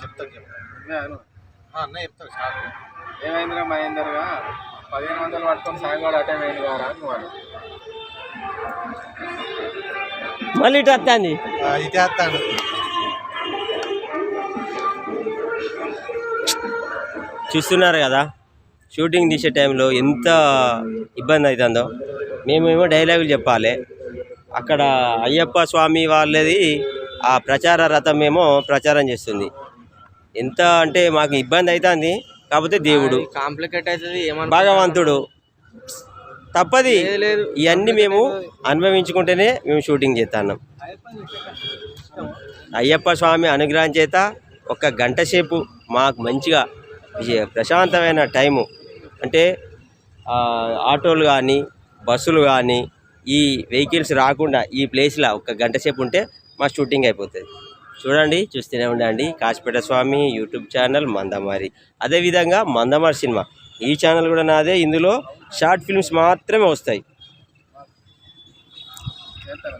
చెప్తాను చెప్తాను అన్న ఏమైందిరా మహేందర్గా? పదిహేను వందలు పట్టుకొని అటెండ్ అయింది. మళ్ళీ ఇటు వస్తుంది. ఇది చేస్తాను చూస్తున్నారు కదా షూటింగ్ తీసే టైంలో ఎంత ఇబ్బంది అవుతుందో. మేమేమో డైలాగులు చెప్పాలి. అక్కడ అయ్యప్ప స్వామి వాళ్ళది ఆ ప్రచార రథం ఏమో ప్రచారం చేస్తుంది. ఎంత అంటే మాకు ఇబ్బంది అవుతుంది కాకపోతే దేవుడు కాంప్లికేట్ అవుతుంది ఏమన్నా భగవంతుడు. తప్పది. లేదు. ఇవన్నీ మేము అనుభవించుకుంటేనే మేము షూటింగ్ చేస్తున్నాం. అయ్యప్ప స్వామి అనుగ్రహం చేత ఒక గంట సేపు మాకు మంచిగా ప్రశాంతమైన టైము. అంటే ఆటోలు కానీ బస్సులు కానీ ఈ వెహికల్స్ రాకుండా ఈ ప్లేస్లో ఒక గంట సేపు ఉంటే మా షూటింగ్ అయిపోతుంది. చూడండి చూస్తూనే ఉండండి. Kasipet Swamy YouTube channel Mandamarri. అదేవిధంగా మందమారి సినిమా. ఈ ఛానల్ కూడా నాదే. ఇందులో షార్ట్ ఫిల్మ్స్ మాత్రమే వస్తాయి. చేస్తారా